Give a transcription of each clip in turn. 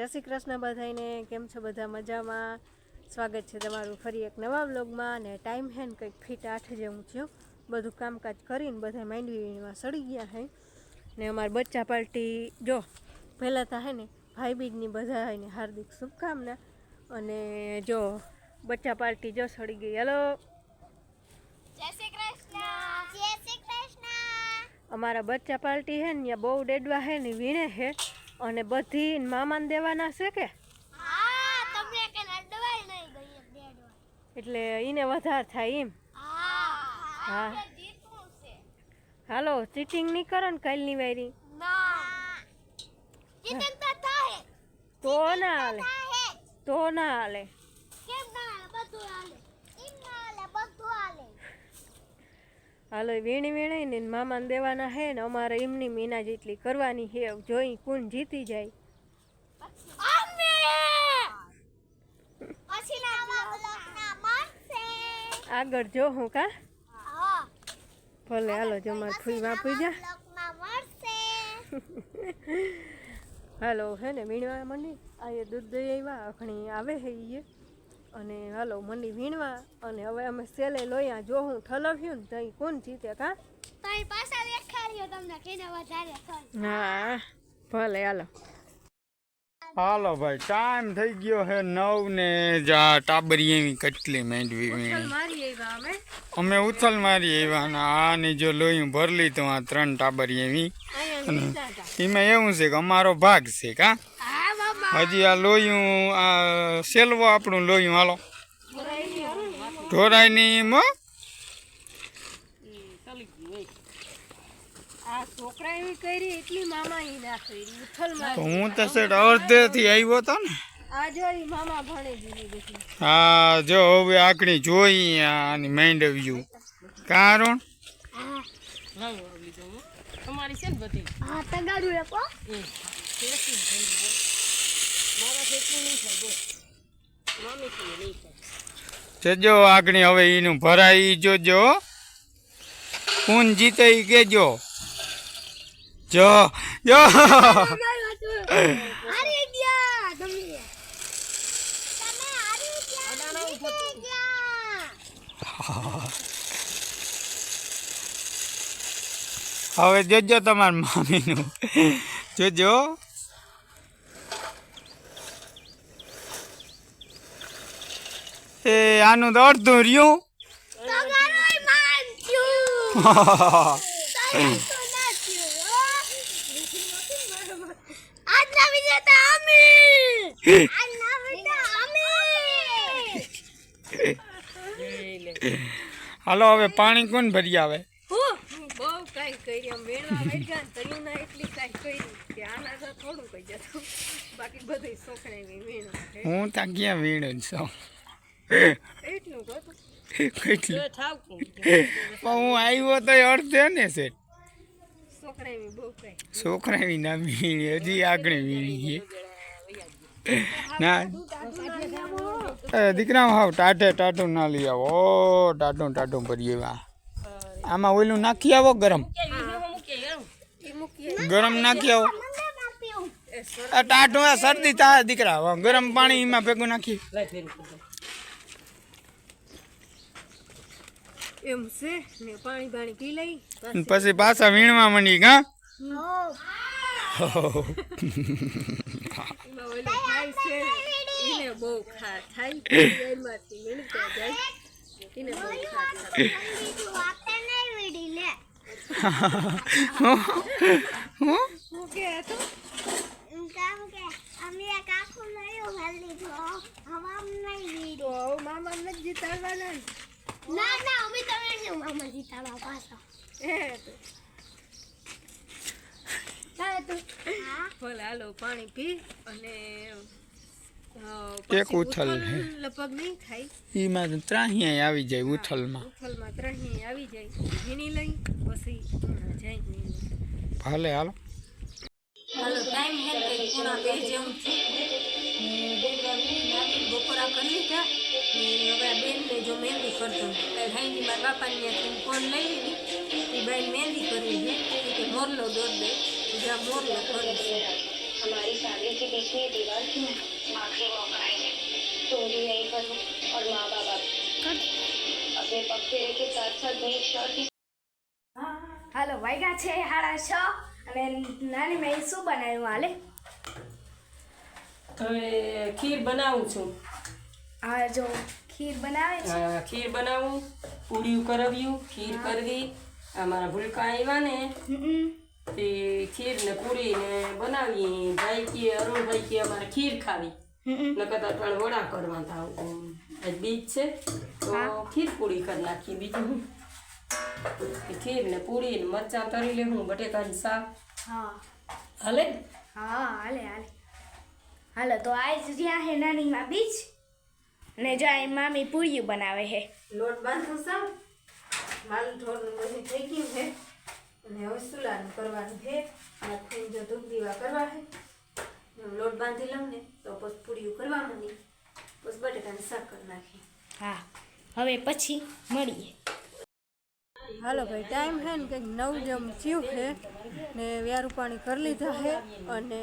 જય શ્રી કૃષ્ણ બધાને કેમ છો બધા મજામાં? સ્વાગત છે તમારું ફરી એક નવા બ્લોગમાં અને ટાઈમ હે ને કંઈક ફીટ આઠ જેવું થયું. બધું કામકાજ કરીને બધા માંડવીમાં સડી ગયા હે. ને અમારા બચ્ચા પાર્ટી જો પહેલાં તો હે ને ભાઈ બીજની બધા એને હાર્દિક શુભકામના. અને જો બચ્ચા પાર્ટી જો સડી ગઈ. હલો. જય શ્રી કૃષ્ણ. જય શ્રી કૃષ્ણ. અમારા બચ્ચા પાર્ટી હે ને ત્યાં બહુ ડેડવા હે ને વીણે હે. અને બધી મામાને દેવાના છે કે? એટલે એને વધારે થાય એમ? હા હાલો ચીટિંગ નહીં કરો ને કાલની વાયરી. તો ના હાલે. તો ના હાલે કેમ ના હાલે બધું હાલે એમ ના હાલે બધું હાલે હાલો એ વીણી વીણી મામાને દેવાના હે ને અમારે એમની મીના જેટલી કરવાની હે જોઈ કોણ જીતી જાય. આગળ જો હું કા? ભલે હાલો જમા ફૂઈ વાપરી જા હાલો હે ને વીણવા મંડી આ દૂધ દઈ આવ્યા અખણી આવે હે ઈ અને હાલો મંડી વીણવા અને હવે અમે સેલે લોયા જો હું ઠલવ્યું ને તઈ કોણ જીતે કા? તઈ પાછા દેખાડ્યો તમને કેને વધારે હા ભલે હાલો. હાલો ભાઈ ટાઈમ થઈ ગયો હે નવ ને જા ટાબરી એવી કેટલી મેંડવી વીણી મારી આવ્યા અમે. અમે ઉથલ મારી આવ્યા ને આની જો લોહી ભરલી તો આ ત્રણ ટાબરી એવી. એમાં એવું છે કે અમારો ભાગ છે કા? હજી આ લોહીયું આ સેલવો આપણું લોહીયું હાલો. ઢોરાયની માં આ છોકરા એવી કરી એટલી મામા ઈ ના કરી. ઉથલ તો મારી હું તો સેટ અડધેથી આવ્યો હતો ને. આ જો ઈ મામા ભણે દીધી બધી. હા જો હવે આકડી જોઈ આની માંડવ્યું કારણ? તમારી છે ને બધી? હા તગાડું જજો આગણી, હવે એનું ભરાય જોજો. કોણ જીતે એ કેજો. જો જો. હવે જોજો તમાર મામીનું. જોજો. એ આનું તો અડધું રહ્યું. તમારું માન છું તારું તો ના થયું, હો. આજના વિજેતા અમે આજના વિજેતા અમે હાલો હવે પાણી કોણ ભરી આવે? બહુ કાંઈ કરી આમ વેણવા વેઠ્યા ને તળિયું ના એટલી કાંઈ કરી. કે આના તો થોડું કહી જતું બાકી બધું છોકરા એવી વેણવા. હું ત્યાં ક્યાં વીણ જ છું હું આવ્યો તો અડધે ને છે છોકરા ના વીણી હજી આગળ વીણી ના. દીકરા હાવ ટાઢે ટાઢું ના લઈ આવો. ઓ ટાઢું ટાઢું ભરી આવ્યા આમાં ઓલું નાખી આવો ગરમ. ગરમ નાખી આવો. ટાઢું આ શરદી થાય દીકરા. ગરમ પાણી એમાં ભેગું નાખી એમ છે. ને પાણી પાણી પી લઈ અને પછી પાછા વીણવા મંડી કા? એમાં ઓલું થાય છે. એને બહુ ખા થાય. એમાંથી વીણતા જાય. એને બહુ ખા થાય. હું હું કે હતું? તો હવે મામા નથી જીતાડવાના. ને ના અમે તમે શું મામા જીતાવા પાછા. એ તો. ચાલે તું હા? ભલે હાલો પાણી પી અને એક ઉથલ લગભગ નહીં થાય. એમાં ત્રાહિયા આવી જાય ઉથલમાં. ઉથલમાં ત્રણેય આવી જાય. વીણી લઈ પછી જાય ભલે હાલો. હાલો ટાઈમ હે ને કંઈક પૂણા બે જેવું છે ને બેનવા વીણી નાખી બપોરા કરી લીધા ને હવે આ બેનને જો મહેંદી કરતો કાંઈ હાઈની મારા બાપાની ત્યાંથી ફોન લઈ લીધી એ બેન મહેંદી કરવી છે એ કે મોરલો દોર દે જ્યાં મોરલો કરી છે हमारी फैमिली के बीच में ये दीवार क्यों है आखिरी मौका है तुम भी यहीं पर हो और माँ बाबा भी अपने पग फेरे के साथ साथ मेक श्योर कि હાલો વાગ્યા છે સાડા છ અને નાની મેં શું બનાવ્યું હાલે? હવે ખીર બનાવું છું. હા જો ખીર બનાવે છે. ખીર બનાવું પૂરીયું કરવ્યું ખીર કરવી અમારા ભૂલકા આવ્યા ને. તે ખીર ને પૂરી ને બનાવી ભાઈ કે અરુણભાઈ કે અમારે ખીર ખાવી. નકર ત્રણ વડા કરવા હતા. આજ બીજ છે. તો ખીર પૂરી કરી નાખી બીજું. ખીર ને પૂરી ને મરચા તરી લેવું બટેકાનું શાક. હા. હાલે? ને? હા હાલે હાલે. હાલો તો આજ જ્યાં હે નાનીમાં બીચ ને જ્યાં મામી પૂરીયું બનાવે હે. લોટ બાંધું સાવ માલ ઢોરનું બધું થઈ ગયું છે અને હવે સુલાનું કરવાનું છે આથી જો ધૂપ દીવા કરવા છે લોટ બાંધી લઉં ને તો પછી પૂરીયું કરવા માંડી પછી બટેકાને શાક કરી નાખી હા હવે પછી મળીએ. હાલો ભાઈ ટાઈમ છે ને કંઈક નવ જમ થયું છે ને વ્યારું પાણી કરી લીધા છે અને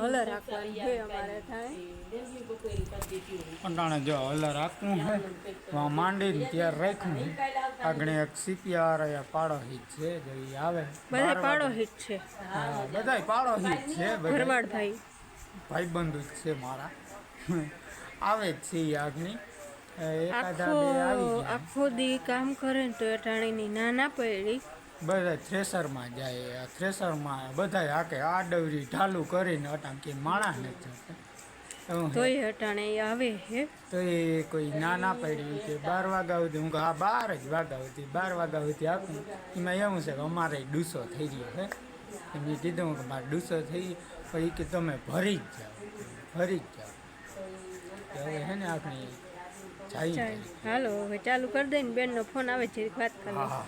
હલર રાખવાનું છે અમારે થાય. જો હલર રાખવું છે માંડીને ત્યાં રાખ્યું છે આગળ એક સીપિયા યા પાડો હિત છે જો આવે. બધા પાડો છે. હા બધાય પાડો હિત છે બધા ભાઈબંધુ જ છે મારા. આવે જ છે આગની. આખો આખો દી કામ કરે ને તો અટાણીની ના ના પડી બધા થ્રેસરમાં જાય આ થ્રેસરમાં બધાય હાકે આ ડવરી ઢાલું કરીને અટાણ કે માણસ નથી. તોય અટાણે આવે હે. તો એ કોઈ ના ના પાડી કે બાર વાગ્યા સુધી હું હા બાર જ વાગ્યા સુધી બાર વાગ્યા સુધી આપું. એમાં એવું છે કે અમારે ડૂસો થઈ ગયો હે. મેં કીધું કે મારે ડૂસો થઈ ગયો. પછી કે તમે ભરી જ જાઓ ભરી જ જાઓ. હવે હે ને આપણે ચાલ હાલો હવે ચાલુ કરી દઈને બેનનો ફોન આવે છે વાત કરી હા લઉં. હા.